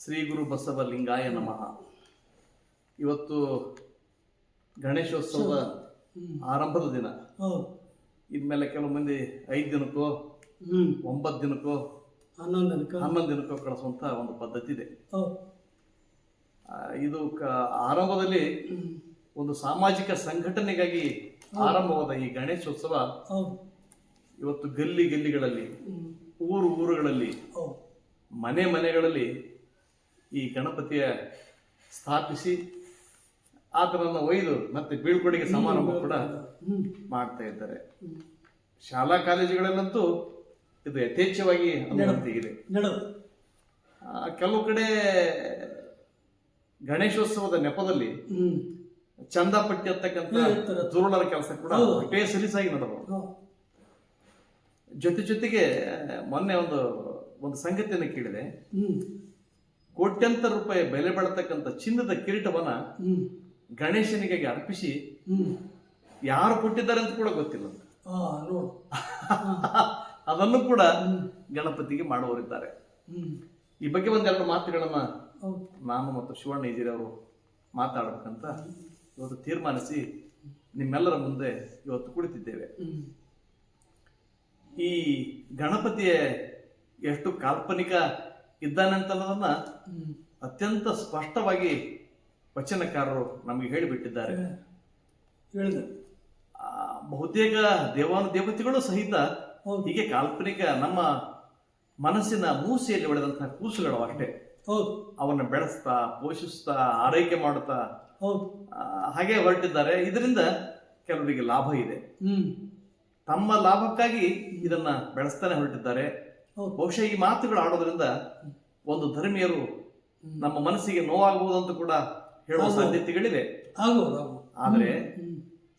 ಶ್ರೀ ಗುರು ಬಸವ ಲಿಂಗಾಯ ನಮಃ. ಇವತ್ತು ಗಣೇಶೋತ್ಸವದ ಆರಂಭದ ದಿನ. ಇನ್ಮೇಲೆ ಕೆಲವು ಮಂದಿ ಐದು ದಿನಕ್ಕೋ ಒಂಬತ್ತು ದಿನಕ್ಕೋ ಹನ್ನೊಂದು ಅನ್ಕ ಹನ್ನೊಂದು ದಿನಕ್ಕೋ ಕಳಿಸುವಂಥ ಒಂದು ಪದ್ಧತಿ ಇದೆ. ಇದು ಕ ಆರಂಭದಲ್ಲಿ ಒಂದು ಸಾಮಾಜಿಕ ಸಂಘಟನೆಗಾಗಿ ಆರಂಭವಾದ ಈ ಗಣೇಶೋತ್ಸವ ಇವತ್ತು ಗಲ್ಲಿ ಗಲ್ಲಿಗಳಲ್ಲಿ ಊರು ಊರುಗಳಲ್ಲಿ ಮನೆ ಮನೆಗಳಲ್ಲಿ ಈ ಗಣಪತಿಯ ಸ್ಥಾಪಿಸಿ ಆತನನ್ನು ಒಯ್ದು ಮತ್ತೆ ಬೀಳ್ಕೊಡುಗೆ ಸಮಾರಂಭ ಕೂಡ ಮಾಡ್ತಾ ಇದ್ದಾರೆ. ಶಾಲಾ ಕಾಲೇಜುಗಳಲ್ಲಂತೂ ಇದು ಯಥೇಚ್ಛವಾಗಿ ಅನುಮತಿಗಿದೆ ಕೆಲವು ಕಡೆ ಗಣೇಶೋತ್ಸವದ ನೆಪದಲ್ಲಿ ಚಂದ ಚಂದಾಪಟ್ಟಿ ಅಂತಕ್ಕಂಥ. ದುರುಳರ ಕೆಲಸ ಕೂಡ. ಅಷ್ಟೇ ಸಲೀಸಾಗಿ ನಡೆದವು. ಜೊತೆ ಜೊತೆಗೆ ಮೊನ್ನೆ ಒಂದು ಒಂದು ಸಂಗತಿಯನ್ನು ಕೇಳಿದೆ. ಕೋಟ್ಯಂತರ ರೂಪಾಯಿ ಬೆಲೆ ಬಾಳ್ತಕ್ಕಂಥ ಚಿನ್ನದ ಕಿರೀಟವನ್ನ ಗಣೇಶನಿಗೆ ಅರ್ಪಿಸಿ ಯಾರು ಕೊಟ್ಟಿದ್ದಾರೆ ಅಂತ ಕೂಡ ಗೊತ್ತಿಲ್ಲ ಅದನ್ನು ಕೂಡ ಗಣಪತಿಗೆ ಮಾಡುವವರಿದ್ದಾರೆ. ಈ ಬಗ್ಗೆ ಒಂದೆರಡು ಮಾತುಗಳನ್ನ ನಾನು ಮತ್ತು ಶಿವಣ್ಣ ಇಜಿರಿ ಅವರು ಮಾತಾಡಬೇಕಂತ ಇವತ್ತು ತೀರ್ಮಾನಿಸಿ ನಿಮ್ಮೆಲ್ಲರ ಮುಂದೆ ಇವತ್ತು ಕುಳಿತಿದ್ದೇವೆ. ಈ ಗಣಪತಿಯ ಎಷ್ಟು ಕಾಲ್ಪನಿಕ ಇದ್ದಾನೆ ಅಂತ ಅನ್ನೋದನ್ನ ಅತ್ಯಂತ ಸ್ಪಷ್ಟವಾಗಿ ವಚನಕಾರರು ನಮಗೆ ಹೇಳಿಬಿಟ್ಟಿದ್ದಾರೆ. ಹೇಳಿದೆ ಬಹುತೇಕ ದೇವಾನು ದೇವತೆಗಳು ಸಹಿತ ಹೀಗೆ ಕಾಲ್ಪನಿಕ ನಮ್ಮ ಮನಸ್ಸಿನ ಮೂಸೆಯಲ್ಲಿ ಒಡೆದಂತಹ ಕೂಸುಗಳು ಅಷ್ಟೇ. ಹೌದು. ಅವನ್ನ ಬೆಳೆಸ್ತಾ ಪೋಷಿಸ್ತಾ ಆರೈಕೆ ಮಾಡುತ್ತಾ ಹೌದು. ಹಾಗೆ ಹೊರಟಿದ್ದಾರೆ. ಇದರಿಂದ ಕೆಲವರಿಗೆ ಲಾಭ ಇದೆ. ತಮ್ಮ ಲಾಭಕ್ಕಾಗಿ ಇದನ್ನ ಬೆಳೆಸ್ತಾನೆ ಹೊರಟಿದ್ದಾರೆ. ಬಹುಶಃ ಈ ಮಾತುಗಳು ಆಡೋದ್ರಿಂದ ಒಂದು ಧರ್ಮೀಯರು ನಮ್ಮ ಮನಸ್ಸಿಗೆ ನೋವಾಗುವುದಂತ ಕೂಡ ಹೇಳುವ. ಸಾಧ್ಯತೆಗಳಿವೆ. ಆದ್ರೆ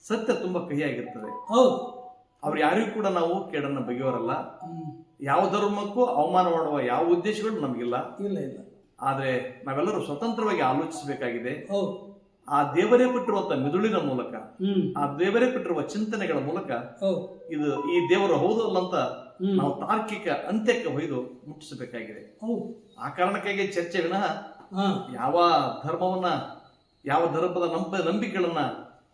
ಸತ್ಯ ತುಂಬಾ ಕಹಿಯಾಗಿರ್ತದೆ. ಅವ್ರು ಯಾರಿಗೂ ಕೂಡ ನಾವು ಕೇಡನ್ನ ಬಗೆಯವರಲ್ಲ ಯಾವ ಧರ್ಮಕ್ಕೂ ಅವಮಾನ ಮಾಡುವ ಯಾವ ಉದ್ದೇಶಗಳು ನಮಗಿಲ್ಲ. ಇಲ್ಲ ಇಲ್ಲ. ಆದರೆ ನಾವೆಲ್ಲರೂ ಸ್ವತಂತ್ರವಾಗಿ ಆಲೋಚಿಸಬೇಕಾಗಿದೆ. ಆ ದೇವರೇ ಕೊಟ್ಟಿರುವಂತ ಮಿದುಳಿನ ಮೂಲಕ ಆ ದೇವರೇ ಕೊಟ್ಟಿರುವ ಚಿಂತನೆಗಳ ಮೂಲಕ ಇದು ಈ ದೇವರು ಹೌದು ಅಲ್ಲ ಅಂತ ನಾವು ತಾರ್ಕಿಕ ಅಂತ್ಯಕ್ಕೆ ಒಯ್ದು ಮುಟ್ಟಿಸಬೇಕಾಗಿದೆ. ಆ ಕಾರಣಕ್ಕಾಗಿ ಚರ್ಚೆ ವಿನಃ ಯಾವ ಧರ್ಮವನ್ನ ಯಾವ ಧರ್ಮದ ನಂಬ ನಂಬಿಕೆಗಳನ್ನ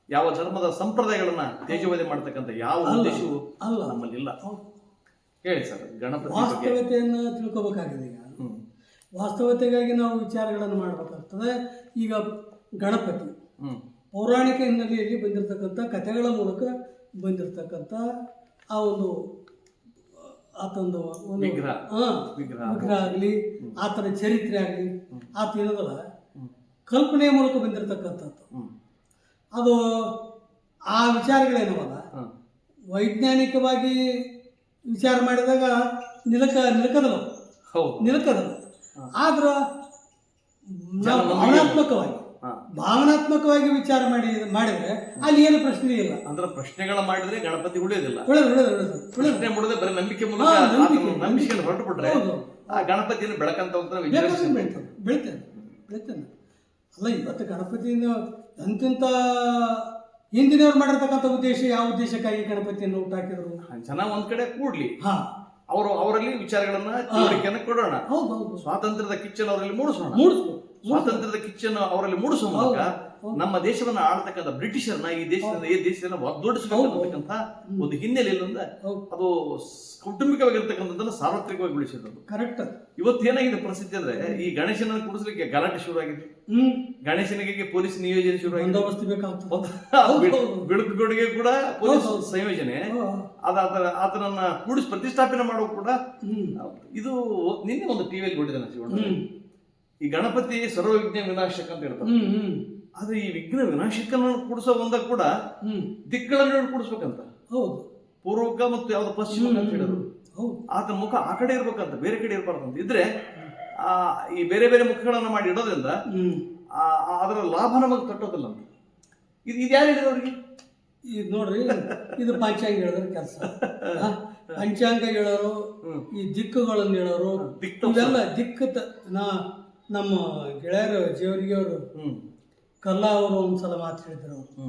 ಯಾವ ಧರ್ಮದ ಸಂಪ್ರದಾಯಗಳನ್ನ ತೇಜವಾದಿ ಮಾಡ್ತಕ್ಕಂಥ ಯಾವ ಉದ್ದೇಶವು ಅಲ್ಲ. ನಮ್ಮಲ್ಲಿಲ್ಲ. ಹೇಳಿ ಸರ್ ಗಣಪತಿ ವಾಸ್ತವತೆಯನ್ನು ತಿಳ್ಕೊಬೇಕಾಗಿದೆ ಈಗ. ವಾಸ್ತವತೆಗಾಗಿ ನಾವು ವಿಚಾರಗಳನ್ನು ಮಾಡಬೇಕಾಗ್ತದೆ. ಈಗ ಗಣಪತಿ. ಪೌರಾಣಿಕ ಹಿನ್ನೆಲೆಯಲ್ಲಿ ಬಂದಿರತಕ್ಕಂಥ ಕಥೆಗಳ ಮೂಲಕ ಬಂದಿರತಕ್ಕಂಥ ಆ ಒಂದು ಆತಂದು ವಿಗ್ರಹ. ವಿಗ್ರಹ ವಿಗ್ರಹ ಆಗಲಿ. ಆತನ ಚರಿತ್ರೆ ಆಗಲಿ ಆತ ಏನದಲ್ಲ ಕಲ್ಪನೆಯ ಮೂಲಕ ಬಂದಿರತಕ್ಕಂಥದ್ದು. ಅದು ಆ ವಿಚಾರಗಳೇನವಲ್ಲ ವೈಜ್ಞಾನಿಕವಾಗಿ ವಿಚಾರ ಮಾಡಿದಾಗ ನಿಲಕ ನಿಲಕದಲ್ಲ ನಿಲಕದಲ್ಲ ಆದ್ರೆ ಭಾವನಾತ್ಮಕವಾಗಿ ಭಾವನಾತ್ಮಕವಾಗಿ ವಿಚಾರ ಮಾಡಿ ಮಾಡಿದ್ರೆ ಅಲ್ಲಿ ಏನು ಪ್ರಶ್ನೆ ಇಲ್ಲ. ಅಂದ್ರೆ ಪ್ರಶ್ನೆಗಳ ಮಾಡಿದ್ರೆ ಗಣಪತಿ ಉಳಿಯೋದಿಲ್ಲ. ಪ್ರಶ್ನೆ ಮಾಡಿದ್ರೆ ಬರೀ ನಂಬಿಕೆ ನಂಬಿಕೆ, ಹೊರಟು ಬಿಟ್ರೆ ಆ ಗಣಪತಿಯನ್ನು ಬೆಳಕಂತ ಬೆಳಿತಾನೆ ಬೆಳಿತಾನೆ ಅಲ್ಲ ಇವತ್ತು ಗಣಪತಿಯಿಂದ ಅಂತಿಂತ ಹಿಂದಿನವ್ರು ಮಾಡಿರ್ತಕ್ಕಂಥ ಉದ್ದೇಶ ಯಾವ ಉದ್ದೇಶಕ್ಕಾಗಿ ಗಣಪತಿಯನ್ನು ಊಟ ಹಾಕಿದ್ರು? ಜನ ಒಂದ್ ಕಡೆ ಕೂಡ್ಲಿ. ಹಾ. ಅವರು ಅವರಲ್ಲಿ ವಿಚಾರಗಳನ್ನ ತಿಳುವಳಿಕೆಯನ್ನು ಕೊಡೋಣ. ಹೌದು ಹೌದು. ಸ್ವಾತಂತ್ರ್ಯದ ಕಿಚ್ಚನ್ ಅವರಲ್ಲಿ ಮೂಡಿಸೋಣ. ಮೂಡಿಸ್ಬೇಕು. ಸ್ವಾತಂತ್ರ್ಯದ ಕಿಚ್ಚನ್ನು ಅವರಲ್ಲಿ ಮೂಡಿಸುವ ಮೂಲಕ ನಮ್ಮ ದೇಶವನ್ನ ಆಳ್ತಕ್ಕಂಥ ಬ್ರಿಟಿಷರ್ನ ಈ ದೇಶದಿಂದ ಈ ದೇಶದಿಂದ ಒದ್ದೊಡಿಸಬೇಕಂತಕ್ಕಂಥ ಒಂದು ಹಿನ್ನೆಲೆಯಿಂದ ಅದು ಕೌಟುಂಬಿಕವಾಗಿರ್ತಕ್ಕಂಥದ್ದನ್ನು ಸಾರ್ವತ್ರಿಕವಾಗಿ ಸಾರ್ವತ್ರಿಕವಾಗಿ ಕರೆಕ್ಟ್ ಇವತ್ತು ಏನಾಗಿದೆ ಪರಿಸ್ಥಿತಿ ಅಂದ್ರೆ ಈ ಗಣೇಶನ ಕೂಡಿಸ್ಲಿಕ್ಕೆ ಗಲಾಟೆ ಶುರುವಾಗಿದೆ. ಹ್ಮ್. ಗಣೇಶನಿಗೆ ಪೊಲೀಸ್ ನಿಯೋಜನೆ ಶುರುವಾಗಿದೆ. ಬಂದೋಬಸ್ತ್ ಬೇಕಾಗ್ತದೆ. ಒಂದು ಹೌದು, ಬಿಳ್- ಹೌದು. ಬಿಳುಪುಗೌಡಿಗೆ ಕೂಡ ಪೊಲೀಸ್. ಸಂಯೋಜನೆ. ಅದ ಆತ- ಆತನನ್ನ ಕೂಡಿಸಿ ಪ್ರತಿಷ್ಠಾಪನೆ ಮಾಡುವ ಕೂಡ ಇದು ನಿನ್ನೆ ಒಂದು ಟಿವಿಯಲ್ಲಿ ನೋಡಿದೆ ನಾನು ಈ ಗಣಪತಿ ಸರ್ವವಿಘ್ನ ವಿನಾಶಕ ಅಂತ ಹೇಳ್ತಾರೆ. ಆದ್ರೆ ಈ ವಿಘ್ನ ವಿನಾಶಕನ ಕೂಡಿಸೋ ಒಂದಾಗ ಕೂಡ ದಿಕ್ಕುಗಳನ್ನು ಕೂಡಿಸ್ಬೇಕಂತ. ಹೌದು. ಪೂರ್ವಕ ಮತ್ತು ಯಾವ್ದು ಪಶ್ಚಿಮ ಅಂತ ಹೇಳಿದ್ರು. ಆತನ ಮುಖ ಆ ಕಡೆ ಇರ್ಬೇಕಂತ ಬೇರೆ ಕಡೆ ಇರ್ಬಾರ್ದಂತ ಇದ್ರೆ ಆ ಈ ಬೇರೆ ಬೇರೆ ಮುಖಗಳನ್ನ ಮಾಡಿ ಇಡೋದ್ರಿಂದ ಅದರ ಲಾಭ ನಮಗೆ ತಟ್ಟೋದಿಲ್ಲ ಅಂತ. ಇದು ಇದು ಯಾರು ಹೇಳಿದ್ರು ಅವ್ರಿಗೆ? ಇದು ನೋಡ್ರಿ ಇದು ಪಂಚಾಂಗ ಹೇಳಿದ್ರೆ ಕೆಲಸ. ಪಂಚಾಂಗ ಹೇಳೋರು ಈ ದಿಕ್ಕುಗಳನ್ನು ಹೇಳೋರು ದಿಕ್ಕು. ಇವೆಲ್ಲ ದಿಕ್ಕು ನಾ ನಮ್ಮ ಗೆಳೆಯರು ಜೇವರಿಗೆ ಅವರು ಹ್ಮ್. ಕಲ್ಲ ಅವರು ಒಂದ್ಸಲ ಮಾತು ಹೇಳಿದ್ರು ಅವರು.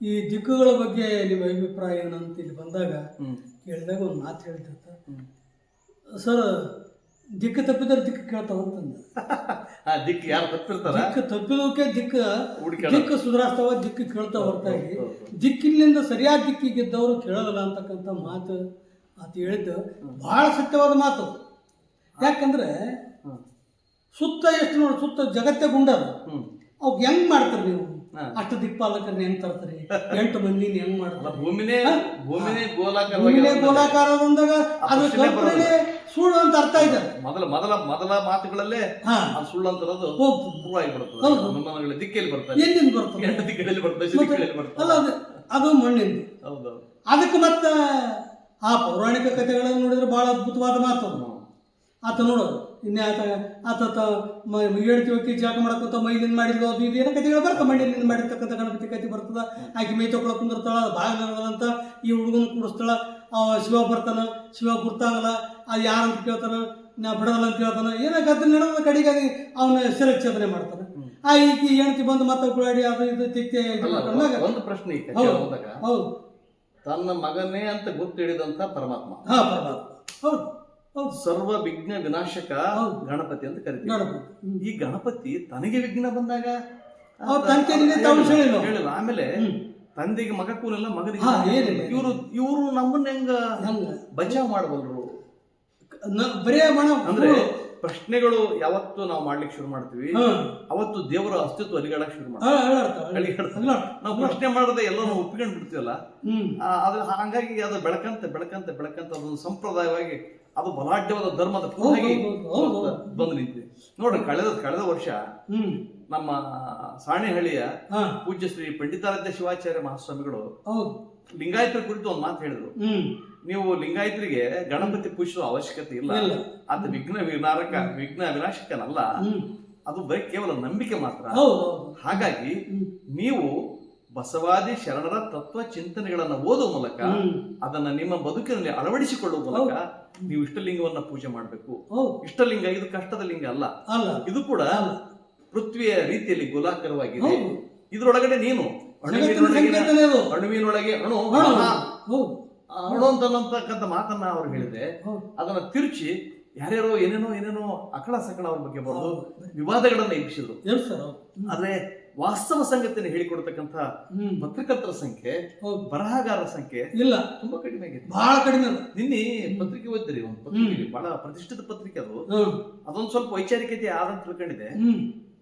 ಈ ದಿಕ್ಕುಗಳ ಬಗ್ಗೆ ನಿಮ್ಮ ಅಭಿಪ್ರಾಯ ಏನಂತ ಇಲ್ಲಿ ಬಂದಾಗ ಕೇಳಿದಾಗ ಒಂದು ಮಾತು ಹೇಳ್ತಿರ್ತ. ಸರ್ ದಿಕ್ಕು ತಪ್ಪಿದ್ರೆ ದಿಕ್ಕು ಕೇಳ್ತಾವಂತಂದ ಹೋಗ್ತಂದ್ರೆ ದಿಕ್ಕು ಯಾರು ತಪ್ಪಿರ್ತಾರ? ದಿಕ್ಕು ತಪ್ಪಿದಕ್ಕೆ ದಿಕ್ಕು ದಿಕ್ಕು ಸುಧಾರಿಸ್ತಾವ ದಿಕ್ಕು ಕೇಳ್ತಾ ಹೊರತಾಗಿ. ದಿಕ್ಕಿನಿಂದ ಸರಿಯಾದ ದಿಕ್ಕಿಗಿದ್ದವರು ಕೇಳಲ್ಲ ಅಂತಕ್ಕಂಥ ಮಾತು ಆತ ಹೇಳಿದ್ದು ಬಹಳ ಸತ್ಯವಾದ ಮಾತು. ಯಾಕಂದ್ರೆ ಹ್ಮ್. ಸುತ್ತ ಎಷ್ಟು ನೋಡಿ ಸುತ್ತ ಜಗತ್ತೇ ಗುಂಡದ. ಅವ್ಗೆ ಅವ್ ಹೆಂಗ್ ಮಾಡ್ತಾರೆ ನೀವು. ಅಷ್ಟು ದಿಕ್ಪಾಲಕರನ್ನ ಹೆಂಗ್ ತರ್ತೀರಿ? ಎಂಟು ಮಂದಿನ ಹೆಂಗ್ ಮಾಡ್ತಾರೆ? ಭೂಮಿನೇ ಭೂಮಿನೇ ಗೋಲಾಕಾರ ಭೂಮಿನೇ ಇರೋದ್ರಿಂದ ಗೋಲಾಕಾರದಂದಾಗ ಅದು ಕಲ್ಪನೆ ಸುಳ್ಳು ಅಂತ ಅರ್ಥ ಇದೆ ಮೊದಲ ಮೊದಲ ಮೊದಲ ಮಾತುಗಳಲ್ಲೇ ಆ ಸುಳ್ಳು ಅಂತರೋದು ಹೋಗ್ತದೆ. ಪ್ರೂವ್ ಆಗಿಬಿಡುತ್ತದೆ. ಹೌದು. ಅನುಮಾನಗಳ ದಿಕ್ಕೆಯಲ್ಲಿ ಬರ್ತಾರೆ ಎಲ್ಲಿಂದ ಬರ್ತದೆ? ಎಂಟು ದಿಕ್ಕಲ್ಲಿ ಬರ್ತದೆ ಮತ್ತೆ ದಿಕ್ಕಲ್ಲಿ ಅಲ್ಲ ಅದು ಅದು ಮಣ್ಣಿಂದು. ಹೌದು ಅದಕ್ಕೆ ಮತ್ತ ಆ ಪೌರಾಣಿಕ ಕಥೆಗಳನ್ನು ನೋಡಿದ್ರೆ ಬಹಳ ಅದ್ಭುತವಾದ ಮಾತು. ಅದು. ಆತ ನೋಡೋದು. ಇನ್ನೇ ಆತ ಆತ ಹೇಳ್ತಿ ಹೋಗಿ ಜಾಗ ಮಾಡಕ್ಕಂತ ಮೈಲಿಂದ ಮಾಡಿದ್ಲು ಅದು ಇದು ಏನೋ ಕಥೆಗಳು ಬರ್ತದೆ ಮಣ್ಣಿನಿಂದ ಮಾಡಿರ್ತಕ್ಕಂಥ ಗಣಪತಿ ಕಥೆ ಬರ್ತದ. ಆಕೆ ಮೈ ತಗೊಳಕ್ ಕುಂದಿರ್ತಾಳ ಭಾಗ ಅಂತ ಈ ಹುಡುಗನ ಕೂಡಿಸ್ತಾಳ. ಅವ ಶಿವ ಬರ್ತಾನ ಶಿವ ಗುರ್ತಾಗಲ್ಲ ಅದು ಯಾರಂತ ಕೇಳ್ತಾನ ನಾ ಬಿಡೋಲ್ಲ ಅಂತ ಕೇಳ್ತಾನೆ ಏನೋ ಗದ್ದ ನಡೆದ ಕಡೆಗೆ ಅವನ ಶಿರಚ್ಛೇದನೆ ಮಾಡ್ತಾನೆ. ಆ ಈಕೆ ಹೆಂಡತಿ ಬಂದು ಮತ್ತೆ ಕುಳಾಡಿ ಅದು ಇದು ಅಲ್ಲ, ಒಂದು ಪ್ರಶ್ನೆ ಹೌದು. ತನ್ನ ಮಗನೇ ಅಂತ ಗೊತ್ತು ಹಿಡಿದಂತ ಪರಮಾತ್ಮ. ಹಾ ಪರಮಾತ್ಮ. ಹೌದು. ಹೌದು. ಸರ್ವ ವಿಘ್ನ ವಿನಾಶಕ ಹೌದು. ಗಣಪತಿ ಅಂತ ಕರಿತೀವಿ. ಗಣಪತಿ. ಹ್ಮ್. ಈ ಗಣಪತಿ ತನಗೆ ವಿಘ್ನ ಬಂದಾಗ ಅವ್ರು ತನ್ನ ಕೈಲಿಂದ ತಾವು ಹೇಳಿಲ್ಲ. ಹೇಳಿಲ್ಲ ಆಮೇಲೆ ಹ್ಮ್. ತಂದೆಗೆ ಮಗ ಕೂಲಿಲ್ಲ ಮಗನಿಗೆ ಹಾ, ಏನಿಲ್ಲ. ಇವರು ಇವರು ನಮ್ಮನ್ನ ಹೆಂಗ ಹಂಗ. ಬಚಾವ್ ಮಾಡಬಲ್ರು ನ- ಬರೇ ಮಣ ಅಂದ್ರೆ ಪ್ರಶ್ನೆಗಳು ಯಾವತ್ತು ನಾವು ಮಾಡ್ಲಿಕ್ಕೆ ಶುರು ಮಾಡ್ತೀವಿ? ಅವತ್ತು ದೇವರ ಅಸ್ತಿತ್ವ ಅಲಿಗಾಡಕ್ ಶುರು ಮಾಡ್ತೀವಿ. ನಾವು ಪ್ರಶ್ನೆ ಮಾಡದೆ ಎಲ್ಲ ನಾವು ಒಪ್ಪಿಕೊಂಡು ಬಿಡ್ತೀವಲ್ಲ ಹ್ಮ್. ಆ, ಅದು ಹಾಗಾಗಿ ಅದು ಬೆಳಕಂತ ಬೆಳಕಂತ ಬೆಳಕಂತ. ಅದೊಂದು ಸಂಪ್ರದಾಯವಾಗಿ ಅದು ಬಲಾಢ್ಯವಾದ ಧರ್ಮದ ಹೌದು. ಬಂದು ನಿಂತಿದೆ. ನೋಡ್ರಿ ಕಳೆದ ಕಳೆದ ವರ್ಷ ನಮ್ಮ ಸಾಣೆಹಳ್ಳಿಯ ಪೂಜ್ಯ ಶ್ರೀ ಪಂಡಿತಾರಾಧ್ಯ ಶಿವಾಚಾರ್ಯ ಮಹಾಸ್ವಾಮಿಗಳು ಲಿಂಗಾಯತರ ಕುರಿತು ಒಂದು ಮಾತು ಹೇಳಿದ್ರು. ನೀವು ಲಿಂಗಾಯತರಿಗೆ ಗಣಪತಿ ಪೂಜಿಸುವ ಅವಶ್ಯಕತೆ ಇಲ್ಲ. ಅದು ವಿಘ್ನ ವಿನಾರಕ ವಿಘ್ನ ವಿನಾಶಕನಲ್ಲ. ಅದು ಬರೀ ಕೇವಲ ನಂಬಿಕೆ ಮಾತ್ರ. ಹಾಗಾಗಿ ನೀವು ಬಸವಾದಿ ಶರಣರ ತತ್ವ ಚಿಂತನೆಗಳನ್ನ ಓದುವ ಮೂಲಕ ಅದನ್ನ ನಿಮ್ಮ ಬದುಕಿನಲ್ಲಿ ಅಳವಡಿಸಿಕೊಳ್ಳುವ ಮೂಲಕ ನೀವು ಇಷ್ಟಲಿಂಗವನ್ನ ಪೂಜೆ ಮಾಡಬೇಕು. ಇಷ್ಟಲಿಂಗ ಇದು ಕಷ್ಟದ ಲಿಂಗ ಅಲ್ಲ. ಅಲ್ಲ. ಇದು ಕೂಡ ಪೃಥ್ವಿಯ ರೀತಿಯಲ್ಲಿ ಗೋಲಾಕರವಾಗಿದೆ. ಇದ್ರೊಳಗಡೆ ನೀನು ಅಣುವಿನೊಳಗೆ ಅಣು ಅಣು ಅಂತ ಅನ್ನತಕ್ಕಂಥ ಮಾತನ್ನ ಅವ್ರು ಹೇಳಿದೆ ಅದನ್ನ ತಿರುಚಿ ಯಾರ್ಯಾರೋ ಏನೇನೋ ಏನೇನೋ ಅಕಳ ಸಕಳ ಅವ್ರ ಬಗ್ಗೆ ಬರೋದು ವಿವಾದಗಳನ್ನ ಎಬ್ಬಿಸಿದ್ರು. ಹೌದು. ಆದ್ರೆ ವಾಸ್ತವ ಸಂಗತಿಯನ್ನು ಹೇಳಿಕೊಡ್ತಕ್ಕಂತ ಪತ್ರಕರ್ತರ ಸಂಖ್ಯೆ ಬರಹಗಾರರ ಸಂಖ್ಯೆ ಇಲ್ಲ. ತುಂಬಾ ಕಡಿಮೆ ಆಗಿದೆ. ಬಹಳ ಕಡಿಮೆ ಅದ ನಿನ್ನೆ ಪತ್ರಿಕೆ ಓದ್ತೀರಿ ಒಂದು ಪತ್ರಿಕೆ ಬಹಳ ಪ್ರತಿಷ್ಠಿತ ಪತ್ರಿಕೆ ಅದು. ಅದೊಂದು ಸ್ವಲ್ಪ ವೈಚಾರಿಕತೆ ಆದಂತ ತಿಳ್ಕೊಂಡಿದೆ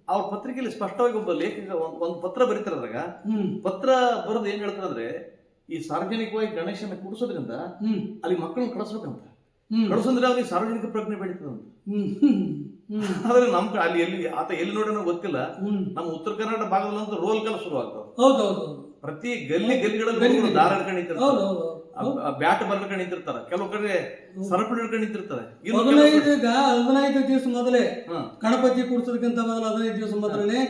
ಅವ್ರ ಪತ್ರಿಕೆಯಲ್ಲಿ ಸ್ಪಷ್ಟವಾಗಿ ಒಬ್ಬ ಲೇಖಕ ಒಂದ್- ಪತ್ರ ಬರೀತಾರ ಅದ್ರಾಗ. ಪತ್ರ ಬರೆದು ಏನ್ ಹೇಳ್ತಾರಂದ್ರೆ ಈ ಸಾರ್ವಜನಿಕವಾಗಿ ಗಣೇಶನ ಕೂಡಿಸೋದ್ರಿಂದ ಹ್ಮ್. ಅಲ್ಲಿ ಮಕ್ಕಳನ್ನ ಕಳಿಸ್ಬೇಕಂತ. ಕಳಿಸಂದ್ರೆ ಅವ್ರಿಗೆ ಸಾರ್ವಜನಿಕ ಪ್ರಜ್ಞೆ ಬೆಳೀತದ ಆದ್ರೆ ನಮ್ ಅಲ್ಲಿ ಎಲ್ಲಿ ಆತ ಎಲ್ಲಿ ನೋಡೋಣ ಗೊತ್ತಿಲ್ಲ. ನಮ್ಮ ಉತ್ತರ ಕರ್ನಾಟಕ ಭಾಗದಲ್ಲಂತೂ ರೋಲ್ ಕಲ್ ಶುರು ಆಗ್ತಾವ ಹೌದು ಪ್ರತಿ ಗಲ್ಲಿ ಗಲ್ಲಿಗಳಲ್ಲಿ. ದಾರ ಹಿಡ್ಕೊಂಡು ನಿಂತಿರ್ತಾರೆ. ಹೌದು ಹೌದು ಬ್ಯಾಟ್ ಬರ್ಕೊಂಡು ನಿಂತಿರ್ತಾರೆ. ಕೆಲವು ಕಡೆ ಸರಪಣಿ ಹಿಡ್ಕೊಂಡು ನಿಂತಿರ್ತಾರೆ. ಮೊದಲೈದು ಹದಿನೈದು ದಿವಸ ಮೊದಲೇ. ಗಣಪತಿ ಕೂಡ್ಸೋದಕ್ಕಿಂತ ಮೊದಲು ಹದಿನೈದು ದಿವಸ ಮೊದಲೇ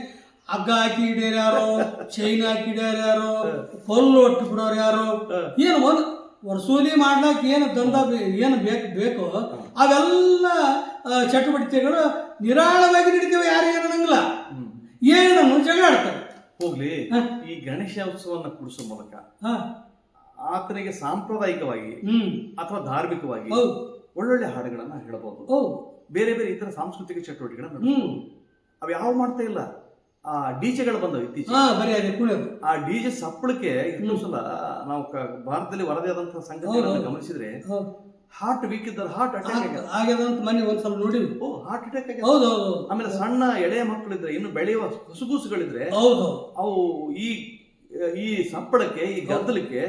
ಹಗ್ಗ ಹಾಕಿ ಹಿಡಿಯೋರು ಯಾರು? ಚೈನ್ ಹಾಕಿ ಹಿಡಿಯೋರು ಯಾರು? ಕೊಲ್ಲು ಒಟ್ಟು ಬಿಡೋರು ಯಾರು? ಏನು ಒಂದು ವಸೂಲಿ ಮಾಡ್ಲಾಕ ಏನು ದಂಧ ಏನು ಬೇಕು ಬೇಕು ಅವೆಲ್ಲ ಚಟುವಟಿಕೆಗಳು ನಿರಾಳವಾಗಿ ನಡೀತೇವೆ ಯಾರು ಏನು ಅನ್ನಂಗಿಲ್ಲ. ಏನನ್ನು ಜಗಳ ಆಡ್ತಾರೆ ಹೋಗ್ಲಿ ಈ ಗಣೇಶ ಉತ್ಸವವನ್ನು ಕುಡಿಸೋ ಮೂಲಕ ಆತನಿಗೆ ಸಾಂಪ್ರದಾಯಿಕವಾಗಿ ಅಥವಾ ಧಾರ್ಮಿಕವಾಗಿ ಒಳ್ಳೊಳ್ಳೆ ಹಾಡುಗಳನ್ನ ಹೇಳಬಹುದು ಹೌದು. ಬೇರೆ ಬೇರೆ ಇತರ ಸಾಂಸ್ಕೃತಿಕ ಚಟುವಟಿಕೆಗಳನ್ನ ಅವು ಯಾವ ಮಾಡ್ತಾ ಇಲ್ಲ. ಆ ಡಿಜೆಗಳು ಬಂದವು ಇತ್ತೀಚೆಗೆ. ಆ ಡಿಜೆ ಸಪ್ಪಳಕ್ಕೆ ಇನ್ನೊಂದ್ಸಲ ಸಲ ನಾವು ಭಾರತದಲ್ಲಿ ವರದಿ ಆದಂತಹ ಸಂಗತಿಗಳನ್ನ ಗಮನಿಸಿದ್ರೆ ಹಾರ್ಟ್ ವೀಕ್ ಇದ್ದಾರೆ ಹಾರ್ಟ್ ಅಟ್ಯಾಕ್ ಆಗ್ಯದ ಮನೆ ಒಂದ್ ಒಂದ್ಸಲ ನೋಡಿವಿ ಓ ಹಾರ್ಟ್ ಅಟ್ಯಾಕ್ ಆಗಿದೆ. ಹೌದು ಹೌದು ಆಮೇಲೆ ಸಣ್ಣ ಎಳೆಯ ಮಕ್ಕಳಿದ್ರೆ ಇನ್ನು ಬೆಳೆಯುವ ಕುಸುಗುಸುಗಳಿದ್ರೆ ಹೌದು ಅವು ಈ ಈ ಸಪ್ಪಳಕ್ಕೆ ಈ ಗದ್ದಲಕ್ಕೆ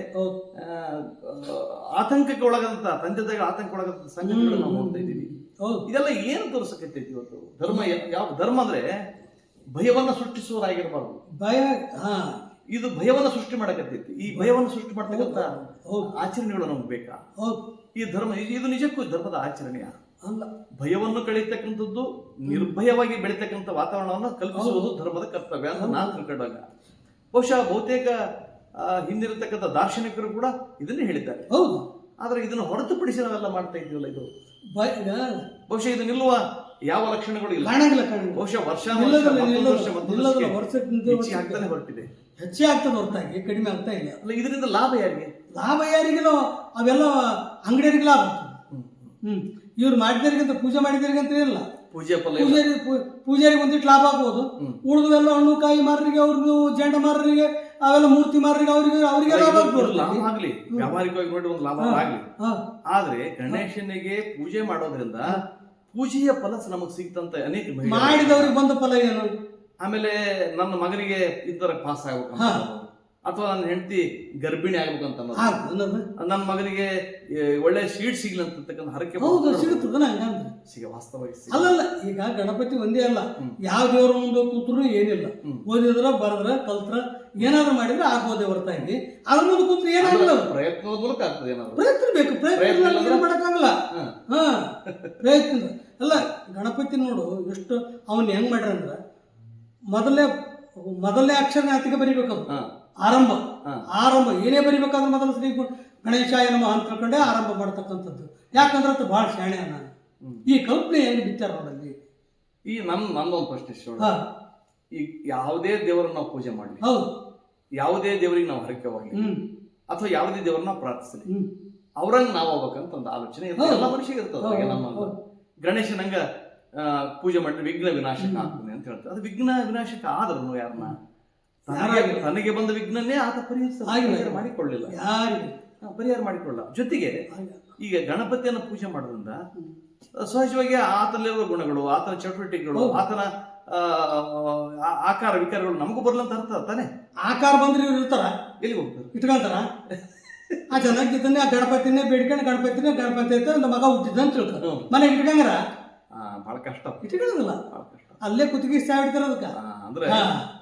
ಆತಂಕಕ್ಕೆ ಒಳಗಂತ ತಂದೆ ತಾಯಿ ಆತಂಕ ಒಳಗಂತ ಸಂಗತಿಗಳನ್ನ ನಾವು ನೋಡ್ತಾ ಇದ್ದೀವಿ. ಹೌದು. ಇದೆಲ್ಲ ಏನು ತೋರಿಸಕತ್ತೈತಿ ಇವತ್ತು ಧರ್ಮ ಯಾವ ಧರ್ಮ ಅಂದ್ರೆ ಭಯವನ್ನ ಸೃಷ್ಟಿಸುವವರಾಗಿರಬಾರ್ದು. ಭಯ ಹಾ. ಇದು ಭಯವನ್ನು ಸೃಷ್ಟಿ ಮಾಡಕತ್ತೈತಿ. ಈ ಭಯವನ್ನು ಸೃಷ್ಟಿ ಮಾಡ್ತಕ್ಕಂಥ ಆಚರಣೆಗಳು ನಮ್ಗೆ ಬೇಕಾ? ಈ ಧರ್ಮ ಇದು- ನಿಜಕ್ಕೂ ಧರ್ಮದ ಆಚರಣೆಯ? ಅಲ್ಲ. ಭಯವನ್ನು ಕಳೀತಕ್ಕಂಥದ್ದು ನಿರ್ಭಯವಾಗಿ ಬೆಳೀತಕ್ಕಂಥ ವಾತಾವರಣವನ್ನು ಕಲ್ಪಿಸುವುದು ಧರ್ಮದ ಕರ್ತವ್ಯ ಅಂತ ನಾನು ತಿಳ್ಕೊಂಡಾಗ. ಬಹುಶಃ ಬಹುತೇಕ ಹಿಂದಿರತಕ್ಕಂಥ ದಾರ್ಶನಿಕರು ಕೂಡ ಇದನ್ನೇ ಹೇಳಿದ್ದಾರೆ. ಹೌದು. ಆದರೆ ಇದನ್ನು ಹೊರತುಪಡಿಸಿ ನಾವೆಲ್ಲ ಮಾಡ್ತಾ ಇದ್ದೀವಲ್ಲ ಇದು? ಬಹುಶಃ ಇದು ನಿಲ್ಲುವ ಯಾವ ಲಕ್ಷಣಗಳು ಇಲ್ಲ. ಬಹುಶಃ ವರ್ಷ ವರ್ಷ ಹೊರಟಿದೆ. ಹೆಚ್ಚೇ ಆಗ್ತದೆ ಹೊರತಾಗಿ ಕಡಿಮೆ ಆಗ್ತಾ ಇಲ್ಲ. ಅಲ್ಲ ಇದರಿಂದ ಲಾಭ ಯಾರಿಗೆ? ಲಾಭ ಯಾರಿಗಿಲ್ಲ ಅವೆಲ್ಲ ಅಂಗಡಿಯರಿಗೆ ಲಾಭ ಹ್ಮ್. ಇವ್ರು ಮಾಡಿದರಿಗಂತ ಪೂಜೆ ಮಾಡಿದರಿಗಂತ ಇಲ್ಲ. ಪೂಜೆ. ಪೂಜಾರಿ ಪೂಜಾರಿಗೆ ಒಂದಿಟ್ಟು ಲಾಭ ಆಗ್ಬೋದು. ಉಳಿದು ಉಳಿದವೆಲ್ಲ ಹಣ್ಣು ಕಾಯಿ ಮಾರರಿಗೆ ಅವ್ರಿಗೆ ಜಂಡ ಮಾರರಿಗೆ ಅವೆಲ್ಲ ಮೂರ್ತಿ ಮಾರರಿಗೆ ಅವರಿಗೆ ಅವರಿಗೆ ಲಾಭ ಲಾಭ ಆಗ್ಲಿ. ವ್ಯಾವಹಾರಿಕವಾಗಿ ನೋಡಿ ಒಂದು ಲಾಭ. ಆಗ್ಲಿ. ಆದ್ರೆ ಗಣೇಶನಿಗೆ ಪೂಜೆ ಮಾಡೋದ್ರಿಂದ ಪೂಜೆಯ ಫಲ ನಮಗ್ ಸಿಗ್ತಂತ ಅನೇಕ. ಮಾಡಿದವ್ರಿಗೆ ಬಂದ ಫಲ ಏನು? ಆಮೇಲೆ ನನ್ನ ಮಗನಿಗೆ ಇಂತರ ಪಾಸ್ ಆಗ್ಬೇಕು ಹಾ. ಅಥವಾ ನನ್ನ ಹೆಂಡತಿ ಗರ್ಭಿಣಿ ಆಗ್ಬೇಕಂತ ಅಂತ ನನ್ನ ಮಗನಿಗೆ ಏ, ಒಳ್ಳೆ ಶೀಟ್ ಸಿಗ್ಲಿ ಅಂತಕ್ಕಂಥ ಹರಕೆ ಹೌದು ಮಾಡ್ತಾರೆ. ಸಿಗುತ್ತದೆ ಹಂಗಂದ್ರೆ ಸಿಗ ವಾಸ್ತವವಾಗಿ ಸಿಗ. ಅಲ್ಲಲ್ಲ ಈಗ ಗಣಪತಿ ಒಂದೇ ಅಲ್ಲ ಹ್ಮ್. ಯಾವ ದೇವರ ಮುಂದೆ ಕೂತ್ರು ಏನಿಲ್ಲ ಹ್ಮ್. ಓದಿದ್ರ ಬರದ್ರ ಕಲ್ತ್ರ ಏನಾದ್ರು ಮಾಡಿದ್ರೆ ಆಗೋದೆ ಹೊರತಾಗಿ ಅದ್ರ ಮುಂದೆ ಕೂತ್ರೆ ಏನಾಗಲ್ಲ ಪ್ರಯತ್ನದ ಮೂಲಕ ಆಗ್ತದೆ ಏನಾದ್ರು ಪ್ರಯತ್ನ ಬೇಕು ಪ್ರಯತ್ನ? ಏನ್ ಮಾಡಕ್ಕಾಗಲ್ಲ ಹಾ. ಹಾ ಪ್ರಯತ್ನ ಅಲ್ಲ ಗಣಪತಿ ನೋಡು ಎಷ್ಟು ಅವನ್ ಹೆಂಗ್ ಮಾಡ್ರ ಅಂದ್ರ ಮೊದಲೇ ಮೊದಲನೇ ಅಕ್ಷರ ಅತಿಗೆ ಬರಿಬೇಕು ಆರಂಭ. ಆರಂಭ. ಏನೇ ಬರಿಬೇಕಾದ್ರೆ ಮೊದಲು ಶ್ರೀ ಗಣೇಶಾಯ ನಮಃ ಅಂತ ತಿಳ್ಕೊಂಡೆ ಆರಂಭ ಮಾಡ್ತಕ್ಕಂಥದ್ದು. ಯಾಕಂದ್ರೆ ಅದು ಭಾಳ ಶಾಣೆ ನಾನು. ಈ ಕಲ್ಪನೆ ಹೆಂಗೆ ಬಿಚ್ಚಾರ ನೋಡಲ್ಲಿ. ಈ ನಮ್ಮ ನಂದೊಂದು ಪ್ರಶ್ನೆ ಶೋಣ ಈ ಯಾವುದೇ ದೇವರನ್ನ ನಾವು ಪೂಜೆ ಮಾಡಲಿ. ಹೌದು. ಯಾವುದೇ ದೇವರಿಗೆ ನಾವು ಹರಕೆ ಹೋಗ್ಲಿ. ಅಥವಾ ಯಾವುದೇ ದೇವರನ್ನ ಪ್ರಾರ್ಥಿಸಲಿ. ಅವ್ರಂಗ್ ನಾವು ಹೋಗ್ಬೇಕಂತ ಒಂದು ಆಲೋಚನೆ. ಎಲ್ಲ ಮನುಷ್ಯಗೆ ಇರ್ತದೆ. ನಮ್ಮ ಗಣೇಶನಂಗ ಪೂಜೆ ಮಾಡಿದ್ರೆ ವಿಘ್ನ ವಿನಾಶಕ ಆಗ್ತಾನೆ ಅಂತ ಹೇಳ್ತಾರೆ. ಅದು ವಿಘ್ನ ವಿನಾಶಕ ಆದರೂ ಯಾರನ್ನ ತನಗೆ. ಬಂದ ವಿಘ್ನನ್ನೇ ಆತ ಪರಿಹರಿಸ ಮಾಡಿಕೊಳ್ಳಿಲ್ಲ. ಯಾರಿಗೆ. ಪರಿಹಾರ ಮಾಡಿಕೊಳ್ಳ ಜೊತೆಗೆ ಈಗ ಗಣಪತಿಯನ್ನು ಪೂಜೆ ಮಾಡೋದ್ರಿಂದ. ಸಹಜವಾಗಿ ಆತನಲ್ಲಿರುವ ಗುಣಗಳು ಆತನ ಚಟುವಟಿಕೆಗಳು. ಆತನ ಆಕಾರ ವಿಕಾರಗಳು ನಮಗೂ ಬರ್ಲಂತ ಅರ್ಥ ತಾನೆ? ಆಕಾರ ಬಂದ್ರೆ ಇವ್ರು ಇರ್ತಾರ? ಎಲ್ಲಿಗೆ ಹೋಗ್ತಾರೆ? ಇಟ್ಕೊಂತಾರ? ಆ ಚೆನ್ನಾಗಿದ್ದಾನೆ ಆ ಗಣಪತಿನೇ ಬೇಡ್ಕೊಂಡು ಗಣಪತಿನೇ ಗಣಪತಿ ಅಂತ ಮಗ ಹುಟ್ಟಿದ್ದ ಅಂತ ಹೇಳ್ತಾರೆ ಮನೆ ಇಟ್ಕಂಗಾರ ಕಷ್ಟ. ಇಟ್ಕೊಳ್ಳೋದಿಲ್ಲ ಬಹಳ ಕಷ್ಟ. ಅಲ್ಲೇ ಕುತ್ತಿಗೆ ಸಾಯ್ಬಿಡ್ತಾರ ಅದಕ್ಕೆ. ಆ, ಅಂದ್ರೆ ಹಾ.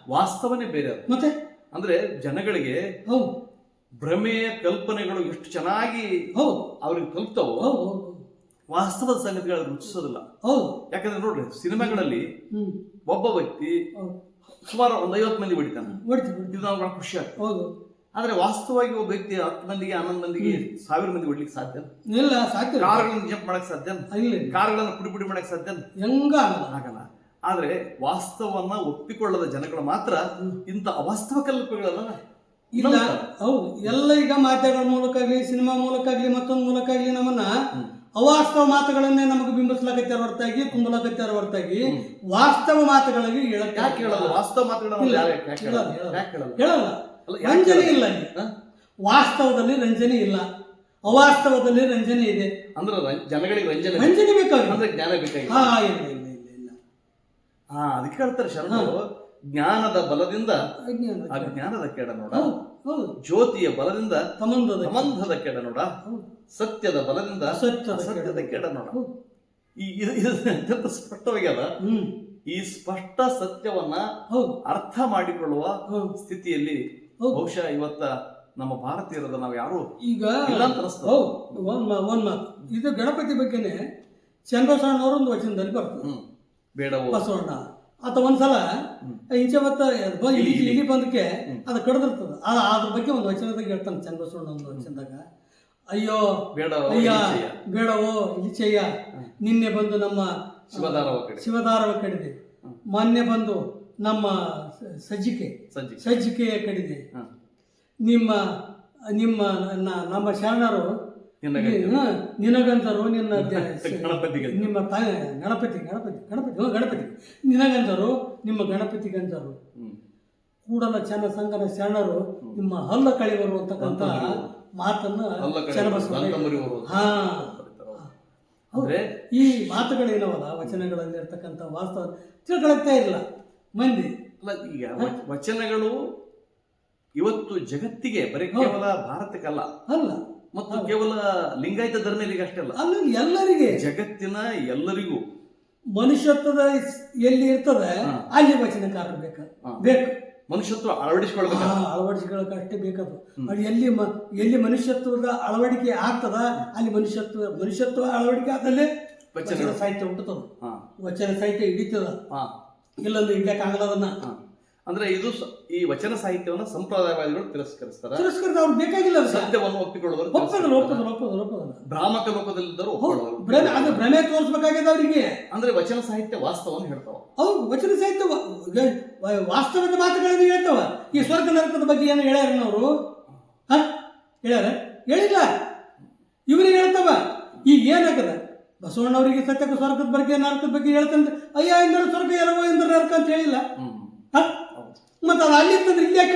ವಾಸ್ತವನೇ ಬೇರೆ ಅದು. ಮತ್ತೆ? ಅಂದ್ರೆ ಜನಗಳಿಗೆ ಹೌದು. ಭ್ರಮೆಯ ಕಲ್ಪನೆಗಳು ಎಷ್ಟು ಚೆನ್ನಾಗಿ ಹೌದು. ಅವ್ರಿಗೆ ತಲುಪ್ತಾವೋ ಹೌದು ವಾಸ್ತವದ ಸಂಗತಿಗಳು ರುಚಿಸೋದಿಲ್ಲ. ಹೌದು. ಯಾಕಂದ್ರೆ ನೋಡ್ರಿ ಸಿನಿಮಾಗಳಲ್ಲಿ ಹ್ಮ್ ಒಬ್ಬ ವ್ಯಕ್ತಿ ಹೌದು. ಸುಮಾರು ಒಂದ್ ಐವತ್ತು ಮಂದಿ ಹೊಡಿತಾನೆ. ಹೊಡಿತೀವಿ ಹೊಡಿತೀವಿ ಇದು ನಾವು ಖುಷಿ ಆಗ್ತದೆ. ಹೌದು. ಆದ್ರೆ ವಾಸ್ತವವಾಗಿ ಒಬ್ಬ ವ್ಯಕ್ತಿ ಹತ್ತು ಮಂದಿಗೆ ಹನ್ನೊಂದು ಮಂದಿಗೆ ಸಾವಿರ ಮಂದಿ ಹೊಡ್ಲಿಕ್ಕೆ ಸಾಧ್ಯ? ಇಲ್ಲ ಸಾಧ್ಯ ಕಾರ್ಗಳನ್ನು ಜಂಪ್ ಮಾಡಕ್ ಸಾಧ್ಯ? ಇಲ್ಲ ಕಾರ್ಗಳನ್ನು ಪುಡಿ ಪುಡಿ ಮಾಡಕ್ ಸಾಧ್ಯ? ಹೆಂಗ ಆಗಲ್ಲ. ಆಗಲ್ಲ. ಆದ್ರೆ ವಾಸ್ತವವನ್ನ ಒಪ್ಪಿಕೊಳ್ಳದ ಜನಗಳು ಮಾತ್ರ ಇಂಥ ಅವಾಸ್ತವ ಕಲ್ಪಗಳಲ್ಲ. ಇಲ್ಲ ಹೌದು. ಎಲ್ಲ ಈಗ ಮಾಧ್ಯಮಗಳ ಮೂಲಕ ಆಗ್ಲಿ ಸಿನಿಮಾ ಮೂಲಕ ಆಗ್ಲಿ ಮತ್ತೊಂದು ಮೂಲಕ ಆಗ್ಲಿ ನಮ್ಮನ್ನ ಅವಾಸ್ತವ ಮಾತುಗಳನ್ನೇ ನಮಗೆ ಬಿಂಬಿಸ್ಲಾಕತ್ಯಾರ ಹೊರತಾಗಿ ತುಂಬಲಾಕತ್ಯಾರ ಹೊರತಾಗಿ ವಾಸ್ತವ ಮಾತುಗಳಿಗೆ ಹೇಳಕ್ಕೆ ಯಾಕೆ ಹೇಳಲ್ಲ? ವಾಸ್ತವ ಮಾತುಗಳನ್ನ ಹೇಳಲ್ಲ, ರಂಜನೆ ಇಲ್ಲ ಇಲ್ಲಿ. ವಾಸ್ತವದಲ್ಲಿ ರಂಜನೆ ಇಲ್ಲ. ಅವಾಸ್ತವದಲ್ಲಿ ರಂಜನೆ ಇದೆ. ಅಂದ್ರೆ ಜನಗಳಿಗೆ ರಂಜನೆ ರಂಜನೆ ಬೇಕಾಗಿ ಅಂದ್ರೆ ಜ್ಞಾನ ಬೇಕಾಗಿ ಹಾ ಇಲ್ಲ ಇಲ್ಲ ಇಲ್ಲ ಇಲ್ಲ. ಹಾ ಅದಕ್ಕೆ ಹೇಳ್ತಾರೆ ಶರಣರು ಜ್ಞಾನದ ಬಲದಿಂದ ಅಜ್ಞಾನದ ಕೆಡ. ನೋಡ. ಜ್ಯೋತಿಯ ಬಲದಿಂದ ಸಂಬಂಧದ ಕೆಡ. ನೋಡ. ಸತ್ಯದ ಬಲದಿಂದ ಸತ್ಯದ ಕೆಡ ನೋಡ. ಈ ಅತ್ಯಂತ ಸ್ಪಷ್ಟವಾಗ್ಯದ ಈ ಸ್ಪಷ್ಟ ಸತ್ಯವನ್ನ ಹೌದು. ಅರ್ಥ ಮಾಡಿಕೊಳ್ಳುವ ಸ್ಥಿತಿಯಲ್ಲಿ. ಬಹುಶಃ ಇವತ್ತ ನಮ್ಮ ಭಾರತೀಯರದ ನಾವು ಯಾರು ಈಗ ಇಲ್ಲ ಅಂತ ಅನಿಸ್ತದೆ. ಹೌದು ಒಂದ್ ಮಾ- ಒಂದ್ ಮಾತು. ಇದು ಗಣಪತಿ ಬಗ್ಗೆನೆ ಅವರು ಒಂದು ವಚನದಲ್ಲಿ ಬರ್ತದೆ ಹ್ಮ್. ಬೇಡವೋ? ಬಸವಣ್ಣ. ಆತ ಒಂದ್ಸಲ ಇಂಚೆ ಮತ್ತ ಬ- ಇಲಿ ಇಲಿ ಬಂದಕ್ಕೆ ಅದು ಕಡ್ದಿರ್ತದ. ಆ ಅದ್ರ ಬಗ್ಗೆ ಒಂದು ವಚನದಾಗ ಹೇಳ್ತಾನೆ ಚಂದ್ರಸಣ್ಣ ಒಂದು ವಚನದಾಗ. ಅಯ್ಯೋ ಬೇಡವೋ ಅಯ್ಯ. ಬೇಡವೋ ಇಲಿಚಯ್ಯ ನಿನ್ನೆ ಬಂದು ನಮ್ಮ ಶಿವದಾರವ ಕಡೆ. ಶಿವದಾರವ ಕಡಿದೆ. ಮೊನ್ನೆ ಬಂದು ನಮ್ಮ ಸಜ್ಜಿಕೆ ಸಜ್ಜಿ ಸಜ್ಜಿಕೆಯ ಕಡಿದೆ ನಿಮ್ಮ ನಿಮ್ಮ ನಮ್ಮ ಶರಣರು ನಿನಗಂತರು ನಿನ್ನ ನಿಮ್ಮ ತಾಯಿ ಗಣಪತಿ ಗಣಪತಿ ಗಣಪತಿ ಗಣಪತಿ. ನಿನಗಂತರು ನಿಮ್ಮ ಗಣಪತಿಗಂತರು. ಗಂತರು ಕೂಡಲ ಚನ್ನ ಸಂಗನ ಶರಣರು ನಿಮ್ಮ ಹಲ್ಲ ಕಳಿವರು ಅಂತಕ್ಕಂಥ ಮಾತನ್ನ ಹಾ. ಈ ಮಾತುಗಳೇನವಲ್ಲ ವಚನಗಳಲ್ಲಿ ಇರ್ತಕ್ಕಂಥ ವಾಸ್ತವ ತಿಳ್ಕೊಳಕ್ತಾ ಇಲ್ಲ ಮಂದಿ. ಅಲ್ಲ ಈಗ ವಚ- ವಚನಗಳು ಇವತ್ತು ಜಗತ್ತಿಗೆ ಬರೀ ಕೇವಲ ಭಾರತಕ್ಕಲ್ಲ. ಅಲ್ಲ. ಮತ್ತು ಕೇವಲ ಲಿಂಗಾಯತ ಧರ್ಮರಿಗೆ ಅಷ್ಟೇ ಅಲ್ಲ. ಅಲ್ಲಿ ಎಲ್ಲರಿಗೆ. ಜಗತ್ತಿನ ಎಲ್ಲರಿಗೂ. ಮನುಷ್ಯತ್ವದ ಎಲ್ಲಿ ಇರ್ತದೆ ಹಾ. ಅಲ್ಲಿ ವಚನಕಾರ ಬೇಕು. ಹಾ. ಬೇಕು. ಮನುಷ್ಯತ್ವ ಅಳವಡಿಸಿಕೊಳ್ಬೇಕು ಅಳವಡಿಸಿಕೊಳ್ಳಕ್ಕೆ ಅಳವಡಿಕೆಗಳಕ್ಕೆ ಅಷ್ಟೇ ಬೇಕದು ಅದು ಎಲ್ಲಿ ಮ ಎಲ್ಲಿ ಮನುಷ್ಯತ್ವದ ಅಳವಡಿಕೆ ಆಗ್ತದ ಅಲ್ಲಿ ಮನುಷ್ಯತ್ವ ಮನುಷ್ಯತ್ವ ಅಳವಡಿಕೆ ಆದಲ್ಲಿ ವಚನ ಸಾಹಿತ್ಯ ಹುಟ್ಟುತ್ತದ ಹಾ. ವಚನ ಸಾಹಿತ್ಯ ಹಿಡಿತದ. ಹಾ. ಇಲ್ಲೊಂದು ಇಂಡಿಯಾ ಆಗಲ್ಲ ಅದನ್ನ ಅಂದ್ರೆ ಇದು ಈ ವಚನ ಸಾಹಿತ್ಯವನ್ನು ಸಂಪ್ರದಾಯವಾದಿಗಳು ತಿರಸ್ಕರಿಸ್ತಾರೆ. ತಿರಸ್ಕೃತ ಅವ್ರು ಬೇಕಾಗಿಲ್ಲ ಅದಕ್ಕೆ. ಸತ್ಯವನ್ನು ಒಪ್ಪಿಕೊಳ್ಳುವರು ಒಪ್ಪದಲ್ಲ. ಒಪ್ಪದಲ್ಲ ಒಪ್ಪದಲ್ಲ ಒಪ್ಪದಲ್ಲ ಭ್ರಾಮಕ ಲೋಕದಲ್ಲಿದ್ದರು ಭ್ರಮೆ ಅದು ಭ್ರಮೆ ತೋರಿಸ್ಬೇಕಾಗ್ಯದ ಅವರಿಗೆ. ಅಂದ್ರೆ ವಚನ ಸಾಹಿತ್ಯ ವಾಸ್ತವವನ್ನು ಹೇಳ್ತಾವ. ಹೌದು ವಚನ ಸಾಹಿತ್ಯ ವಾಸ್ತವದ ಮಾತುಗಳನ್ನು ಹೇಳ್ತಾವ. ಈ ಸ್ವರ್ಗ ನರಕದ ಬಗ್ಗೆ ಏನು ಹೇಳ್ಯಾರ ಅವರು? ಹ? ಹೇಳ್ಯಾರ? ಹೇಳಿಲ್ಲ. ಇವರಿಗೆ ಹೇಳ್ತಾವ ಈಗ ಏನಾಗದ ಬಸವಣ್ಣವರಿಗೆ ಸತ್ಯಕ ಸ್ವರ್ಗದ ಬಗ್ಗೆ ನರಕದ ಬಗ್ಗೆ ಹೇಳ್ತಂದ್ರೆ, ಅಯ್ಯ ಇಂದ್ರ ಸ್ವರ್ಗ ಎರವೋ ಇಂದ್ರ ನರಕ ಅಂತ ಹೇಳಿಲ್ಲ. ಮತ್ತ ಅದು ಅಲ್ಲಿ ತಂದ್ರೆ ಇಲ್ಲಿ ಯಾಕೆ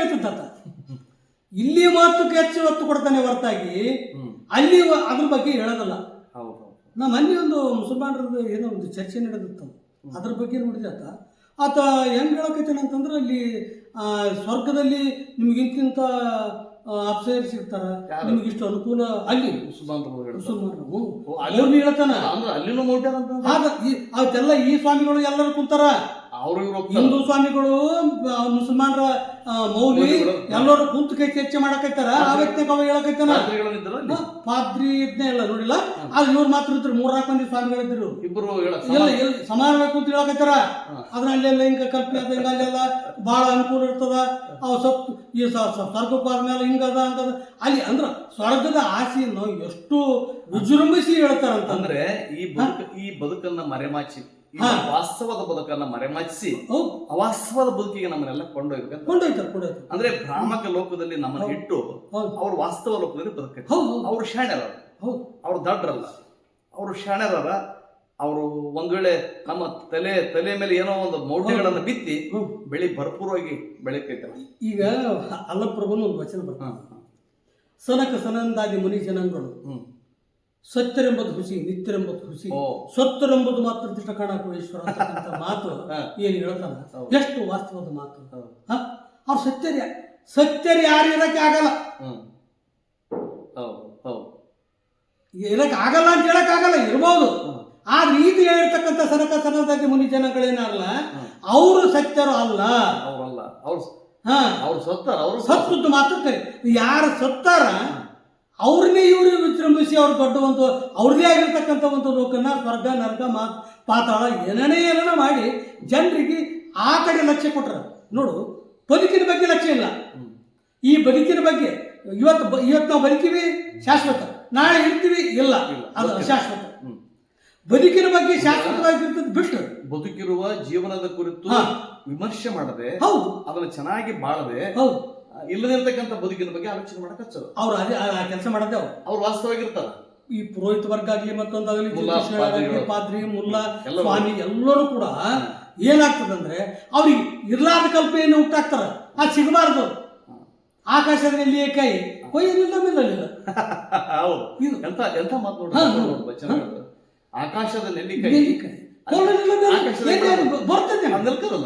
ಇಲ್ಲಿ ಮಾತುಕ್ಕೆ ಹೆಚ್ಚು ಒತ್ತು ಕೊಡ್ತಾನೆ ಹೊರತಾಗಿ, ಅಲ್ಲಿ ಅದ್ರ ಬಗ್ಗೆ ಹೇಳೋದಲ್ಲ. ಹೌದು ಅಲ್ಲಿ ಒಂದು ಮುಸಲ್ಮಾನರದ್ದು ಏನೋ ಒಂದು ಚರ್ಚೆ ನಡೆದಿತ್ತು. ಅದ್ರ ಬಗ್ಗೆ ನೋಡಿದೆ ಆತ. ಆತ ಹೆಂಗ್ ಹೇಳಕತ್ತೇನೆ ಅಂತಂದ್ರೆ ಅಲ್ಲಿ ಸ್ವರ್ಗದಲ್ಲಿ ನಿಮ್ಗೆ ಇಂತಿಂತ ಅಪ್ಸೈರ್ಸ್ ಇರ್ತಾರ? ನಿಮ್ಗೆ ಇಷ್ಟು ಅನುಕೂಲ ಅಲ್ಲಿ ಅವ್ರು ಹೇಳ್ತಾನ. ಅಂದ್ರೆ ಅಲ್ಲಿನೂ ಮೌಂಟೇನ್ ಅಂತ ಆದ ಈ ಅವತ್ತೆಲ್ಲ ಈ ಸ್ವಾಮಿಗಳು ಎಲ್ಲರೂ ಕುಂತಾರ. ಅವರು ಹಿಂದೂ ಸ್ವಾಮಿಗಳು ಮುಸಲ್ಮಾನರ ಮೌಲಿ. ಎಲ್ಲರೂ ಕುಂತು ಕೈ ಚರ್ಚೆ ಮಾಡಕೈತಾರ? ಆ ವ್ಯಕ್ತಿ ಅವ ಹೇಳಕೈತಾನ? ಪಾದ್ರಿ ಇದ್ನೇ ಇಲ್ಲ ನೋಡಿಲ್ಲ? ಅಲ್ಲಿ ಇವ್ರು ಮಾತ್ರ ಇದ್ರು ಮೂರ್ನಾಲ್ಕು ಮಂದಿ ಸ್ವಾಮಿಗಳಿದ್ರು. ಇಬ್ರು ಇಬ್ಬರು ಇಲ್ಲ ಸಮಾನವಾಗಿ ಕುಂತ ಹೇಳಕತ್ತಾರ ಅದನ್ನ ಅದ್ರ ಅಲ್ಲೆಲ್ಲ ಹಿಂಗ ಕಲ್ಪನೆ ಅದ ಹಿಂಗ ಅಲ್ಲೆಲ್ಲ ಬಹಳ ಅನುಕೂಲ ಇರ್ತದ. ಅವ ಸ್ವಲ್ಪ ಈ ಸ- ಮೇಲೆ ಹಿಂಗದ ಹಂಗದ ಅಲ್ಲಿ ಅಂದ್ರ ಸ್ವರ್ಗದ ಆಸೆಯನ್ನು ಎಷ್ಟು ವಿಜೃಂಭಿಸಿ ಹೇಳ್ತಾರಂತಂದ್ರೆ ಈ ಬದುಕ ಈ ಬದುಕನ್ನ ಮರೆಮಾಚಿ. ವಾಸ್ತವದ ಬದುಕನ್ನ ಮರೆಮಾಚಿಸಿ ಅವಾಸ್ತವದ ಬದುಕಿಗೆ ನಮ್ಮನ್ನೆಲ್ಲ ಕೊಂಡೋಯ್ತಾರ ಕೊಂಡೋಯ್ತಾರ ಅಂದ್ರೆ ಭ್ರಾಮಕ ಲೋಕದಲ್ಲಿ ನಮ್ಮನ್ನ ಇಟ್ಟು ಅವ್ರು ವಾಸ್ತವ ಲೋಕದಲ್ಲಿ ಬದುಕ ಅವ್ರು ಶಾಣ್ಯರ ಅವ್ರು ದಡ್ರಲ್ಲ. ಅವರು ಶಾಣ್ಯರರ ಅವರು ಒಂದ್ ವೇಳೆ ನಮ್ಮ ತಲೆ ತಲೆ ಮೇಲೆ ಏನೋ ಒಂದು ಮೌಢ್ಯಗಳನ್ನ ಬಿತ್ತಿ. ಬೆಳಿ ಭರ್ಪೂರವಾಗಿ ಬೆಳಿತೈತಲ್ಲ ಈಗ ಅಲ್ಲಪ್ರಭುನ ಒಂದು ವಚನ ಬರ್ತದೆ ಸನಕ ಸನಂದಾದಿ ಮುನಿ ಜನಾಂಗಗಳು. ಹ್ಮ್. ಸತ್ಯರೆಂಬುದು ಹುಸಿ ನಿತ್ಯರೆಂಬುದು ಹುಸಿ. ಸತ್ತರೆಂಬುದು ಮಾತ್ರ ದೃಷ್ಟ ಕಾಣಕೇಶ್ವರ ಮಾತು ಏನು ಹೇಳ್ತಾನ? ಎಷ್ಟು ವಾಸ್ತವದ ಮಾತು? ಅವ್ರು ಸತ್ಯರ್ಯ ಸತ್ಯರು ಯಾರು ಇರಕ್ಕೆ ಆಗಲ್ಲ. ಇರಕ್ಕೆ ಆಗಲ್ಲ ಅಂತ ಹೇಳಕ್ ಆಗಲ್ಲ ಇರ್ಬೋದು. ಆ ರೀತಿ ಇದು ಹೇಳಿರ್ತಕ್ಕಂಥ ಸನಕ ಸನದಾದಿ ಮುನಿ ಜನಗಳೇನಲ್ಲ. ಅವರು ಸತ್ಯರು ಅಲ್ಲ. ಅವರಲ್ಲ ಅವ್ರು ಹಾ. ಅವ್ರು ಸತ್ತಾರ ಅವ್ರು ಸತ್ತದ್ದು ಮಾತ್ರ ಕರಿ ಯಾರು ಸತ್ತಾರ ಅವ್ರನ್ನೇ ಇವರು ವಿಜೃಂಭಿಸಿ ಅವ್ರು ದೊಡ್ಡ ಒಂದು ಅವ್ರದೇ ಆಗಿರ್ತಕ್ಕಂಥ ಒಂದು ಲೋಕನ ಸ್ವರ್ಗ ನರ್ಗ ಮಾ ಪಾತಾಳ ಏನೇನೇ ಏನೇನೋ ಮಾಡಿ ಜನರಿಗೆ ಆ ಕಡೆ ಲಕ್ಷ್ಯ ಕೊಟ್ರ. ನೋಡು ಬದುಕಿನ ಬಗ್ಗೆ ಲಕ್ಷ್ಯ ಇಲ್ಲ. ಈ ಬದುಕಿನ ಬಗ್ಗೆ ಇವತ್ತು ಇವತ್ತು ನಾವು ಬದುಕಿವಿ ಶಾಶ್ವತ. ನಾಳೆ ಇರ್ತೀವಿ ಇಲ್ಲ. ಅದು ಅಶಾಶ್ವತ. ಬದುಕಿನ ಬಗ್ಗೆ ಶಾಶ್ವತವಾಗಿರ್ತದ್ದು ಬಿಟ್ಟು ಬದುಕಿರುವ ಜೀವನದ ಕುರಿತು ವಿಮರ್ಶೆ ಮಾಡದೆ ಹೌದು. ಅದನ್ನ ಚೆನ್ನಾಗಿ ಬಾಳದೆ ಹೌದು. ಇಲ್ಲದಿರ್ತಕ್ಕಂಥ ಬದುಕಿನ ಬಗ್ಗೆ ಆಲೋಚನೆ ಮಾಡಕ್ಕೆ ಹಚ್ಚೋದು. ಅವ್ರು ಅದೇ ಆ ಕೆಲಸ ಮಾಡದೆ ಅವ್ರು. ಅವ್ರು ವಾಸ್ತವಾಗಿರ್ತಾರೆ. ಈ ಪುರೋಹಿತ ವರ್ಗ ಆಗಲಿ ಮತ್ತೊಂದಾಗಲಿ. ಪಾದ್ರಿ ಮುಲ್ಲಾ ಸ್ವಾಮಿ ಎಲ್ಲರೂ ಕೂಡ ಏನಾಗ್ತದಂದ್ರೆ ಅವ್ರಿಗೆ ಇರ್ಲಾರ್ದ ಕಲ್ಪನೆಯನ್ನು ಹುಟ್ಟಾಕ್ತಾರ ಆ ಸಿಗಬಾರ್ದು. ಆಕಾಶದಲ್ಲಿ ಕೈ ಕೊಯ್ಯಲಿಲ್ಲ ಮಿಲ್ಲಲಿಲ್ಲ. ಹೌದು. ಎಂತ ಎಂತ ಮಾತು ಆಕಾಶದಲ್ಲಿ ಕೈ. ನೆಲ್ಲಿಕಾಯಿ. ಬರ್ತದೆ. ನಿಲ್ಕದಲ್ಲ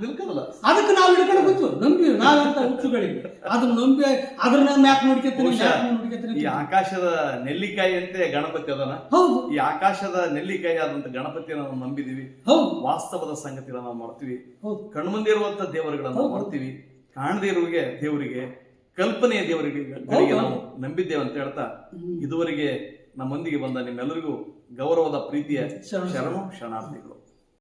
ನಿಲ್ಕದಲ್ಲ ಅದಕ್ಕೆ ನಾವು ಹಿಡ್ಕೊಂಡು ಗೊತ್ತು ನಂಬಿ ನಾವಂತ ಹುಚ್ಚುಗಳಿಗೆ? ಅದನ್ನ ನಂಬಿ ಅದ್ರನ್ನ ಮ್ಯಾಕ್ ನೋಡ್ಕೊತೀನಿ ಬಹುಶಃ ಮ್ಯಾಕ್ ಈ ಆಕಾಶದ ನೆಲ್ಲಿಕಾಯಿ ಅಂತೆ ಗಣಪತಿ ಅದನ. ಹೌದು. ಈ ಆಕಾಶದ ನೆಲ್ಲಿಕಾಯಿ ಆದಂತ ಗಣಪತಿಯನ್ನು ನಾವು ನಂಬಿದೀವಿ. ಹೌದು. ವಾಸ್ತವದ ಸಂಗತಿಗಳನ್ನ ನಾವು ಮಾಡ್ತೀವಿ. ಹೌದು. ಕಣ್ಮುಂದೆ ಇರುವಂತ ದೇವರುಗಳನ್ನ ಮಾಡ್ತೀವಿ. ಕಾಣದೇ ಇರುವಿಗೆ ದೇವರಿಗೆ ಕಲ್ಪನೆಯ ದೇವರಿಗೆ. ನಾವು ನಂಬಿದ್ದೇವೆ ಅಂತ ಹೇಳ್ತಾ. ಇದುವರೆಗೆ ನಮ್ಮೊಂದಿಗೆ ಬಂದ ನಿಮ್ಮೆಲ್ಲರಿಗೂ ಗೌರವದ ಪ್ರೀತಿಯ ಶರಣ. ಶರಣು ಶರಣಾರ್ಥಿಗಳು